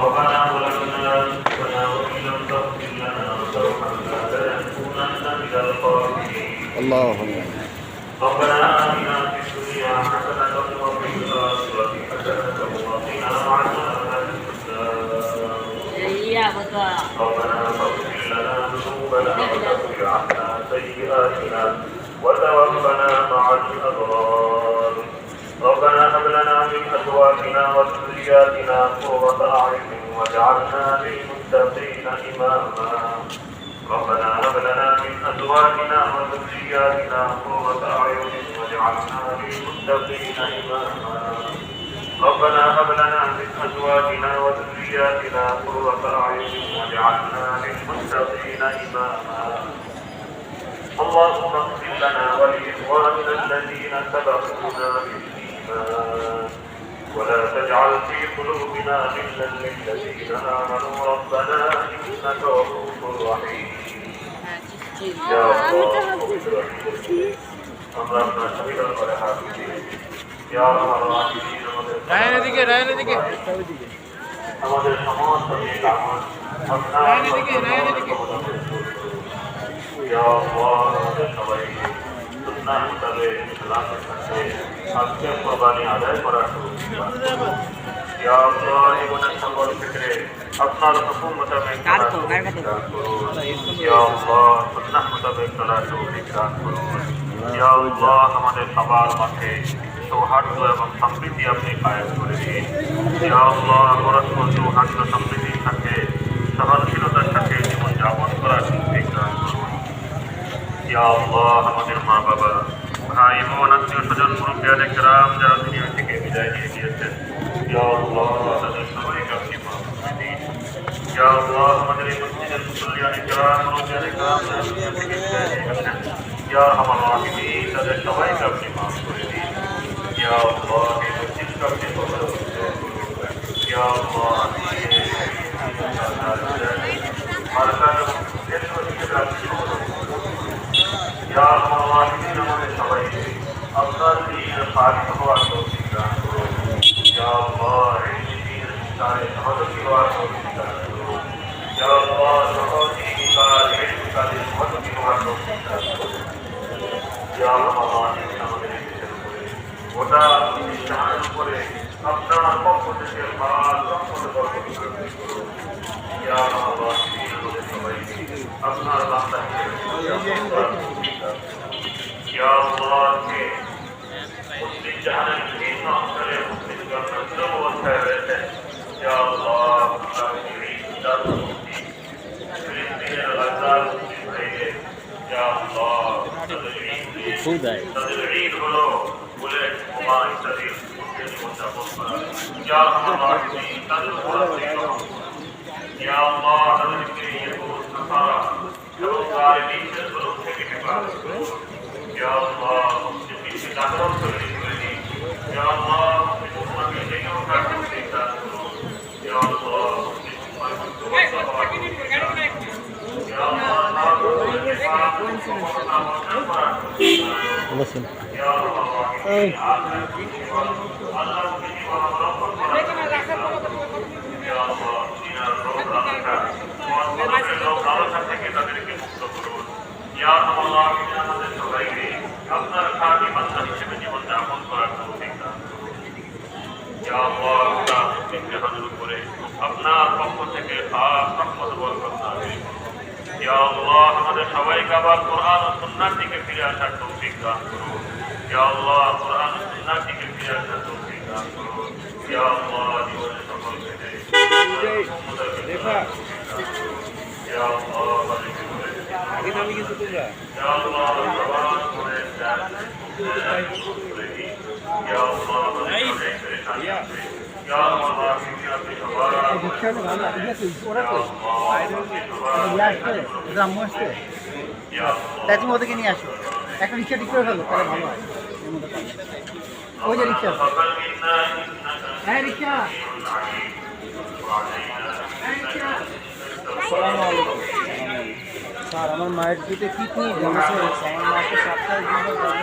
ربنا ظلمنا أنفسنا وإن لم تغفر لنا وترحمنا لنكونن من الخاسرين اللهم ربنا آتنا في الدنيا حسنة وفي الآخرة حسنة وقنا عذاب النار. ربنا فاغفر لنا ذنوبنا وكفر عنا سيئاتنا وتوفنا مع الأبرار. ربنا هب لنا من أزواجنا وذرياتنا قرة أعين واجعلنا للمتقين إماما. ربنا هب لنا من أزواجنا وذرياتنا قرة أعين واجعلنا للمتقين إماما. ربنا هب لنا من أزواجنا وذرياتنا قرة أعين واجعلنا للمتقين إماما. اللهم اغفر لنا ولإخواننا الذين سبقونا بالإيمان. ولا تجعل في قلوبنا غلا للذين امنوا ربنا انك رؤوف رحيم يا الله اغفر لنا আমরা আপনার শরীরের করে হাত দিয়ে ইয়া আরহামার রাহিমিন আমাদের রায়নের দিকে রায়নের দিকে আমাদের সমস্ত দিক আমল আপনার রায়নের দিকে রায়নের দিকে ইয়া আল্লাহ আমাদের সবাইকে সুন্নাহ মোতাবেক ইসলামের সাথে আজকে কোরবানি আদায় করার আপনার হুকুম মোতাবেক মোতাবেক চলার করুন। আমাদের সবার মাঝে সৌহার্দ্য এবং সমৃদ্ধি আপনি কায়েম করে দিন। সৌহার্দ্য সমৃদ্ধির সাথে সহনশীলতার সাথে জীবন যাপন করার ইয়া আল্লাহ, আমাদের মা বাবা ভাই বোন আত্মীয় স্বজন মুরব্বিয়ান একরাম যারা দুনিয়া থেকে বিদায় নিয়ে গিয়েছেন। ইয়া আল্লাহ, তাদের সবাইকে আপনি মাফ করে দিন। ইয়া আল্লাহ, আমাদের এই মসজিদের মুসল্লিয়ান একরাম মুরব্বিয়ান একরাম যারা দুনিয়া থেকে বিদায় নিয়ে গেছেন ইয়া আমার রাহিমিন তাদের সবাইকে আপনি মাফ করে দিন এই মসজিদকে আপনি কবুল করুন ইয়া আল্লাহ মার্কাজ এবং দেশ হিসেবে আপনি কবুল করুন ইয়া আল্লাহ আমাদের সবাইকে আপনার দিনের পারিত হওয়ার তৌফিক দান করুন ইয়া আল্লাহ এই দিনের তারে সহযোগী হওয়ার তৌফিক দান করুন ইয়া আল্লাহ সহযোগী কাজ এই কাজে সহযোগী হওয়ার তৌফিক দান করুন ইয়া আল্লাহ আমাদের এই দেশের উপরে গোটা ইসলামের উপরে আপনার পক্ষ থেকে পাঁচ রহমত ইয়া আল্লাহ কে মুসলিম জাহানের বিভিন্ন অঞ্চলে মুসলিমগণ নজরুল অবস্থায় রয়েছেন ইয়া আল্লাহ আপনার এই দারুল মুক্তি ফিলিস্তিনের গাজার মুসলিম ভাইদের ইয়া আল্লাহ তাদের ঈদ খুদাই তাদের ঈদ হলো বলে বোমা ইত্যাদি মুসলিম জীবনযাপন করা ইয়া আল্লাহ তাদের উপর বসুন আল্লাহ আল্লাহ আল্লাহকে জীবন অবলম্বন করার তৌফিক দান করুন ইয়া আল্লাহ দিনার রোগ লালসা মন মানসের রোগ লালসা থেকে তাদেরকে মুক্ত করুন ইয়া আল্লাহ আমাদের সবাইকে আপনার খাঁটি বান্দা হিসেবে জীবন যাপন করার তৌফিক দান করুন ইয়া আল্লাহ গোটা মুসলিম জাহানের উপরে। আপনার পক্ষ থেকে খাস রহমত বরকত করুন। ইয়া আল্লাহ আমাদের সবাইকে আবার কোরআন ও সুন্নাহর দিকে ফিরে আসার তৌফিক দান করুন। ইয়া আল্লাহ কোরআন ও সুন্নাহর দিকে ফিরে আসার তৌফিক দান করুন। ইয়া আল্লাহ জবান দিন। ইয়া আল্লাহ ইয়া আল্লাহ গ্রাম্য আসছে তাই তুমি ওদেরকে নিয়ে আসো একটা রিক্সা ঠিক করে ফেলো ভালো ওই যে রিক্সা হ্যাঁ রিক্সা আর আমার মায়ের পেটে কিডনি ড্যামেজ হয়ে গেছে আমার মাকে সপ্তাহে দুবার